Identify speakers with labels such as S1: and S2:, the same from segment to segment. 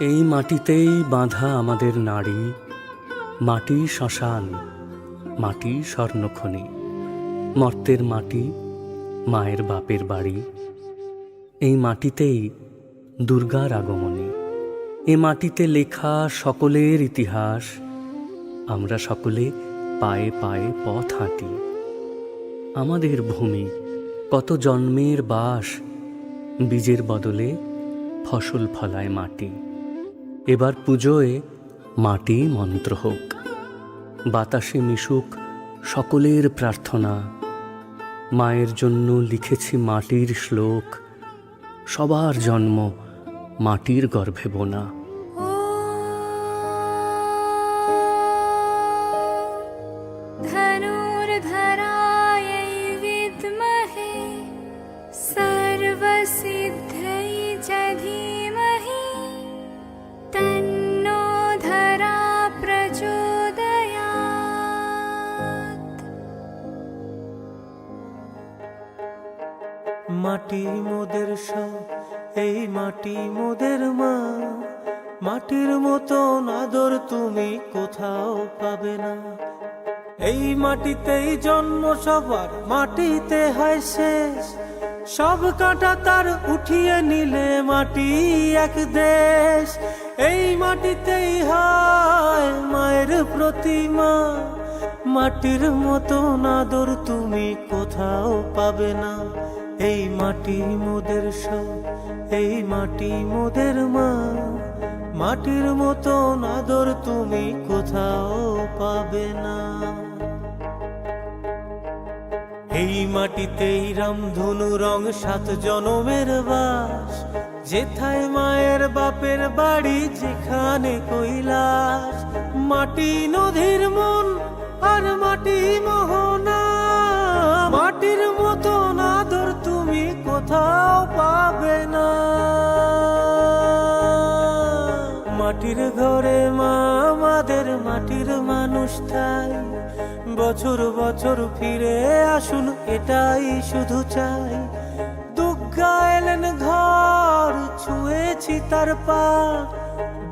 S1: এই মাটিতেই বাঁধা আমাদের নারী মাটি শ্মশান, মাটি স্বর্ণখনি। মর্তের মাটি, মায়ের বাপের বাড়ি। এই মাটিতেই দুর্গার আগমনী। এ মাটিতে লেখা সকলের ইতিহাস। আমরা সকলে পায়ে পায়ে পথ হাঁটি। আমাদের ভূমি কত জন্মের বাস। বীজের বদলে ফসল ফলায় মাটি। এবার পুজোয় মাটি মন্ত্র হোক, বাতাসে মিশুক সকলের প্রার্থনা। মায়ের জন্য লিখেছি মাটির শ্লোক, সবার জন্ম মাটির গর্ভে বোনা।
S2: ধনুর্ধরা
S3: মাটি মোদের সব, এই মাটি মোদের মা। মাটির মতন আদর তুমি কোথাও পাবে না। এই মাটিতেই জন্ম সবার, মাটিতে হয় শেষ। সব কাঁটা তার উঠিয়ে নিলে মাটি এক দেশ। এই মাটিতেই হয় মায়ের প্রতিমা। মাটির মতন আদর তুমি কোথাও পাবে না। এই মাটি মোদের সব, এই মাটি মোদের মা। মাটির মতন আদর তুমি কোথাও পাবে না। এই মাটিতেই রামধনু রং সাত জনমের বাস। যেথায় মায়ের বাপের বাড়ি, যেখানে কৈলাস। মাটি নদীর মন আর মাটি মোহনা কোথাও পাবে না মাটির ঘরে মা, আমাদের মাটির মানুষ তাই। বছর বছর ফিরে আসুন, এটাই শুধু চাই। দুর্গা এলেন ঘর, ছুঁয়েছি তার পা।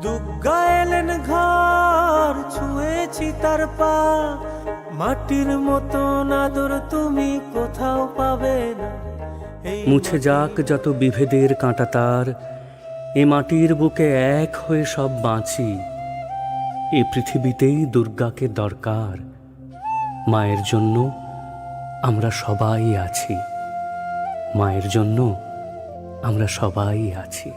S3: দুর্গা এলেন ঘর, ছুঁয়েছি তার পা। মাটির মতো আদর তুমি
S1: মুছে যাক যত বিভেদের কাঁটা তার, এ মাটির বুকে এক হয়ে সব বাঁচি। এ পৃথিবীতেই দুর্গাকে দরকার, মায়ের জন্য আমরা সবাই আছি। মায়ের জন্য আমরা সবাই আছি।